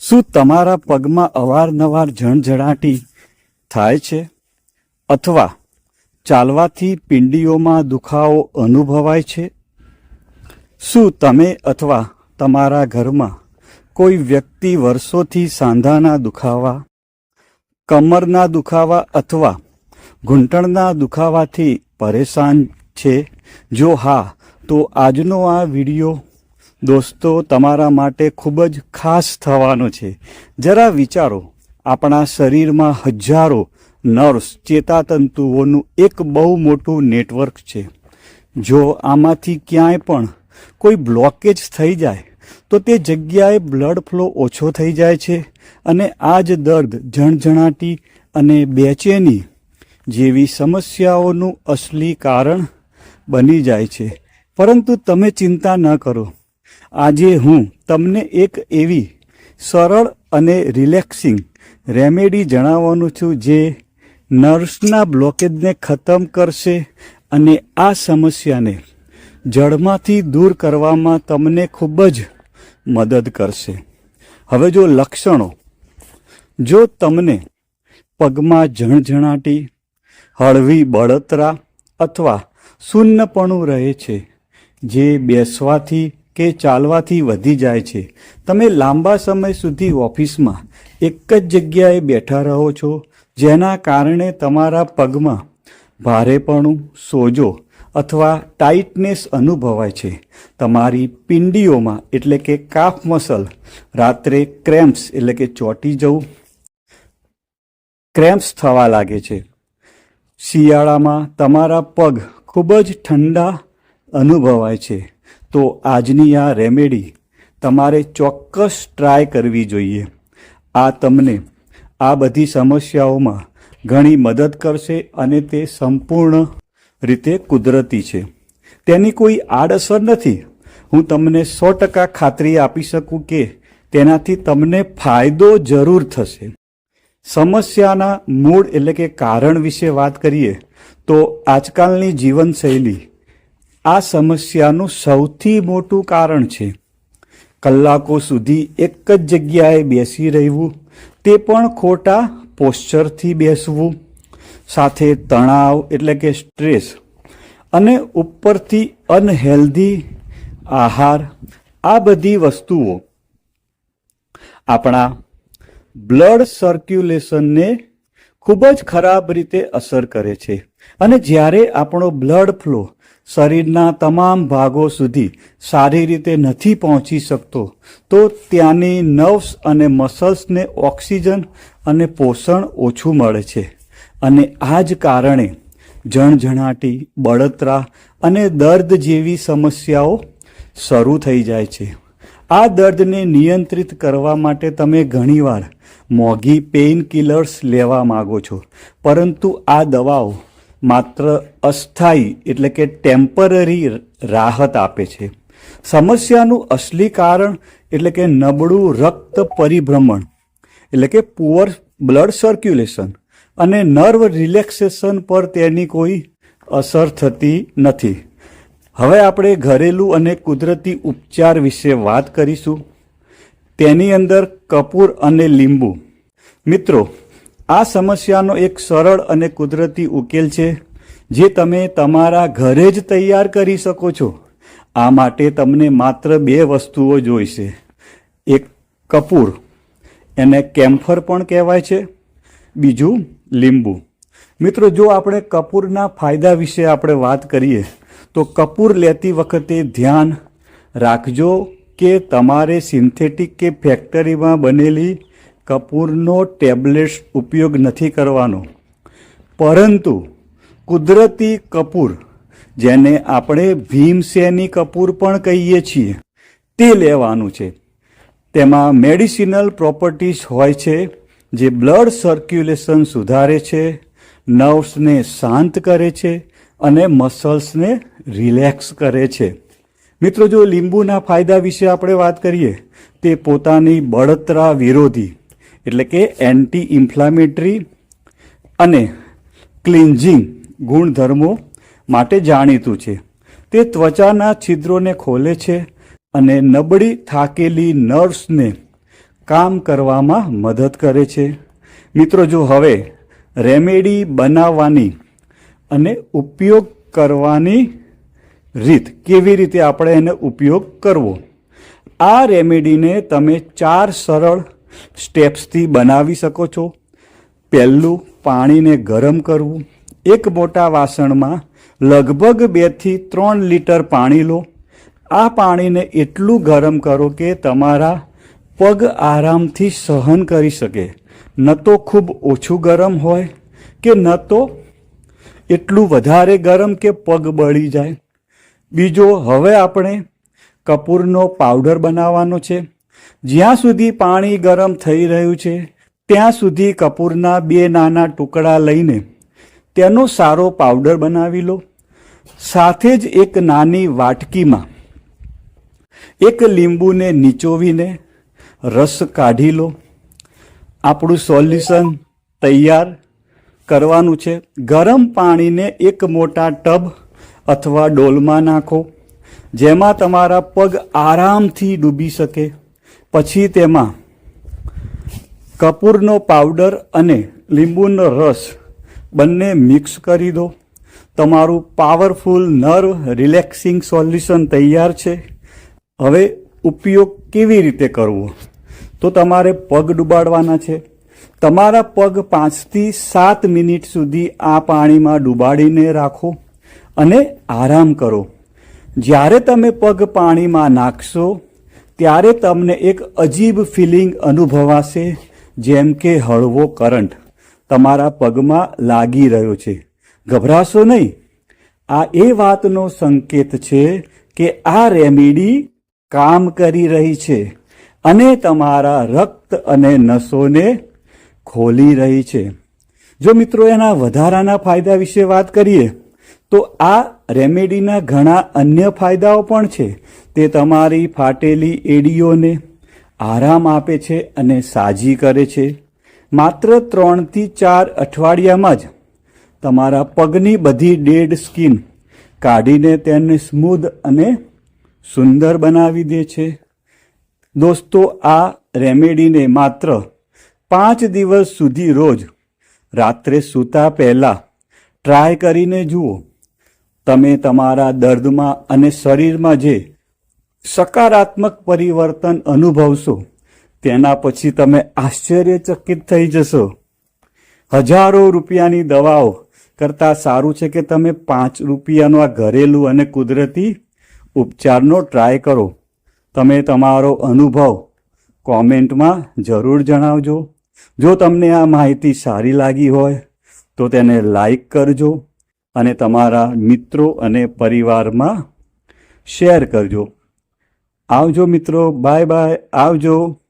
શું તમારા પગમાં અવારનવાર જણજણાટી થાય છે? અથવા ચાલવાથી પિંડીઓમાં દુખાવો અનુભવાય છે? શું તમે અથવા તમારા ઘરમાં કોઈ વ્યક્તિ વર્ષોથી સાંધાના દુખાવા, કમરના દુખાવા અથવા ઘૂંટણના દુખાવાથી પરેશાન છે? જો હા, તો આજનો આ વિડિયો દોસ્તો, તમારા માટે ખૂબ જ ખાસ થવાનો છે. જરા વિચારો, આપણા શરીરમાં હજારો નર્વ્સ ચેતાતંતુઓનું એક બહુ મોટું નેટવર્ક છે. જો આમાંથી ક્યાંય પણ કોઈ બ્લોકેજ થઈ જાય, તો તે જગ્યાએ બ્લડ ફ્લો ઓછો થઈ જાય છે અને આ જ દર્દ જણજણાટી અને બેચેની જેવી સમસ્યાઓનું અસલી કારણ બની જાય છે. પરંતુ તમે ચિંતા ન કરો. આજે હું તમને એક એવી સરળ અને રિલેક્સિંગ રેમેડી જણાવવાનું છું જે નર્વ્સના બ્લોકેજને ખતમ કરશે અને આ સમસ્યાને જળમાંથી દૂર કરવામાં તમને ખૂબ જ મદદ કરશે. હવે જો લક્ષણો, જો તમને પગમાં ઝણઝણાટી, હળવી બળતરા અથવા શૂન્યપણું રહે છે, જે બેસવાથી કે ચાલવાથી વધી જાય છે. તમે લાંબા સમય સુધી ઓફિસમાં એક જ જગ્યાએ બેઠા રહો છો, જેના કારણે તમારા પગમાં ભારેપણું, સોજો અથવા ટાઇટનેસ અનુભવાય છે. તમારી પિંડીઓમાં એટલે કે કાફ મસલ રાત્રે ક્રેમ્પ્સ એટલે કે ચોંટી જવું ક્રેમ્પ્સ થવા લાગે છે. શિયાળામાં તમારા પગ ખૂબ જ ઠંડા અનુભવાય છે. તો આજની આ રેમેડી તમારે ચોક્કસ ટ્રાય કરવી જોઈએ. આ તમને આ બધી સમસ્યાઓમાં ઘણી મદદ કરશે અને તે સંપૂર્ણ રીતે કુદરતી છે. તેની કોઈ આડઅસર નથી. હું તમને સો ટકા ખાતરી આપી શકું કે તેનાથી તમને ફાયદો જરૂર થશે. સમસ્યાના મૂળ એટલે કે કારણ વિશે વાત કરીએ તો આજકાલની જીવનશૈલી આ સમસ્યાનું સૌથી મોટું કારણ છે. કલાકો સુધી એક જ જગ્યાએ બેસી રહેવું, તે પણ ખોટા પોસ્ચરથી બેસવું. સાથે તણાવ એટલે કે સ્ટ્રેસ અને ઉપરથી અનહેલ્ધી આહાર, આ બધી વસ્તુઓ. આપણા બ્લડ સર્ક્યુલેશનને ખૂબ જ ખરાબ રીતે અસર કરે છે. અને જ્યારે આપણો બ્લડ ફ્લો શરીરના તમામ ભાગો સુધી સારી રીતે નથી પહોંચી શકતો, તો ત્યાંની નર્વ્સ અને મસલ્સને ઓક્સિજન અને પોષણ ઓછું મળે છે. અને આ જ કારણે જણઝણાટી બળતરા અને દર્દ જેવી સમસ્યાઓ શરૂ થઈ જાય છે. આ દર્દને નિયંત્રિત કરવા માટે તમે ઘણીવાર મોંઘી પેઇન કિલર્સ લેવા માગો છો, પરંતુ આ દવાઓ માત્ર અસ્થાયી એટલે કે ટેમ્પરરી રાહત આપે છે. સમસ્યાનું અસલી કારણ એટલે કે નબળું રક્ત પરિભ્રમણ એટલે કે પુઅર બ્લડ સર્ક્યુલેશન અને નર્વ રિલેક્સેશન પર તેની કોઈ અસર થતી નથી. હવે આપણે ઘરેલું અને કુદરતી ઉપચાર વિશે વાત કરીશું. તેની અંદર કપૂર અને લીંબુ. મિત્રો આ સમસ્યાનો એક સરળ અને કુદરતી ઉકેલ છે, જે તમે તમારા ઘરે જ તૈયાર કરી શકો છો. આ માટે તમને માત્ર બે વસ્તુઓ જોઈશે. એક કપૂર, એને કેમ્ફર પણ કહેવાય છે. બીજું લીંબુ. મિત્રો, જો આપણે કપૂરના ફાયદા વિશે આપણે વાત કરીએ, તો કપૂર લેતી વખતે ધ્યાન રાખજો કે તમારે સિન્થેટિક કે ફેક્ટરીમાં બનેલી કપૂરનો ટેબ્લેટ્સ ઉપયોગ નથી કરવાનો. પરંતુ કુદરતી કપૂર, જેને આપણે ભીમસેની કપૂર પણ કહીએ છીએ, તે લેવાનું છે. તેમાં મેડિસિનલ પ્રોપર્ટીઝ હોય છે, જે બ્લડ સર્ક્યુલેશન સુધારે છે, નર્વ્સને શાંત કરે છે અને મસલ્સને રિલેક્સ કરે છે. મિત્રો, જો લીંબુના ફાયદા વિશે આપણે વાત કરીએ, તે પોતાની બળતરા વિરોધી એટલે કે એન્ટી ઇન્ફ્લામેટરી અને ક્લિન્ઝિંગ ગુણધર્મો માટે જાણીતું છે. તે ત્વચાના છિદ્રોને ખોલે છે અને નબળી થાકેલી નર્વ્સને કામ કરવામાં મદદ કરે છે. મિત્રો, જો હવે રેમેડી બનાવવાની અને ઉપયોગ કરવાની રીત કેવી રીતે આપણે એનો ઉપયોગ કરવો? આ રેમેડીને તમે ચાર સરળ સ્ટેપ્સથી બનાવી શકો છો. પહેલું પાણીને ગરમ કરવું. એક મોટા વાસણમાં લગભગ બેથી ત્રણ લીટર પાણી લો. આ પાણીને એટલું ગરમ કરો કે તમારા પગ આરામથી સહન કરી શકે. ન તો ખૂબ ઓછું ગરમ હોય કે ન તો એટલું વધારે ગરમ કે પગ બળી જાય. બીજો, હવે આપણે કપૂરનો પાવડર બનાવવાનો છે. જ્યાં સુધી પાણી ગરમ થઈ રહ્યું છે, ત્યાં સુધી કપૂરના બે નાના ટુકડા લઈને તેનો સારો પાવડર બનાવી લો. સાથે જ એક નાની વાટકીમાં એક લીંબુને નીચોવીને રસ કાઢી લો. આપણું સોલ્યુશન તૈયાર કરવાનું છે. ગરમ પાણીને એક મોટા ટબ અથવા ડોલમાં નાખો, જેમાં તમારા પગ આરામથી ડૂબી શકે. પછી તેમાં કપૂરનો પાવડર અને લીંબુનો રસ બંને મિક્સ કરી દો. તમારું પાવરફુલ નર્વ રિલેક્સિંગ સોલ્યુશન તૈયાર છે. હવે ઉપયોગ કેવી રીતે કરવો? તો તમારે પગ ડૂબાડવાના છે. તમારા પગ પાંચથી સાત મિનિટ સુધી આ પાણીમાં ડૂબાડીને રાખો અને આરામ કરો. જ્યારે તમે પગ પાણીમાં નાખશો ત્યારે તમને એક અજીબ ફિલિંગ અનુભવાશે, જેમ કે હળવો કરંટ. તમારા પગમાં લાગી રહ્યો છે. ગભરાશો નહીં. આ એ વાતનો સંકેત છે કે આ રેમેડી કામ કરી રહી છે અને તમારા રક્ત અને નસોને ખોલી રહી છે. જો મિત્રો, એના વધારાના ફાયદા વિશે વાત કરીએ તો આ રેમેડીના ઘણા અન્ય ફાયદાઓ પણ છે. તે તમારી ફાટેલી એડીઓને આરામ આપે છે અને સાજી કરે છે. માત્ર ત્રણથી ચાર અઠવાડિયામાં જ તમારા પગની બધી ડેડ સ્કિન કાઢીને તેને સ્મૂધ અને સુંદર બનાવી દે છે. દોસ્તો, આ રેમેડીને માત્ર પાંચ દિવસ સુધી રોજ રાત્રે સૂતા પહેલાં ટ્રાય કરીને જુઓ. તમે તમારા દર્દમાં અને શરીરમાં જે સકારાત્મક પરિવર્તન અનુભવશો, તેના પછી તમે આશ્ચર્યચકિત થઈ જશો. હજારો રૂપિયાની દવાઓ કરતાં સારું છે કે તમે પાંચ રૂપિયાનો આ ઘરેલું અને કુદરતી ઉપચારનો ટ્રાય કરો. તમે તમારો અનુભવ કોમેન્ટમાં જરૂર જણાવજો. જો તમને આ માહિતી સારી લાગી હોય, તો તેને લાઈક કરજો. અને તમારા મિત્રો અને પરિવારમાં શેર કરજો. આવજો મિત્રો બાય બાય આવજો.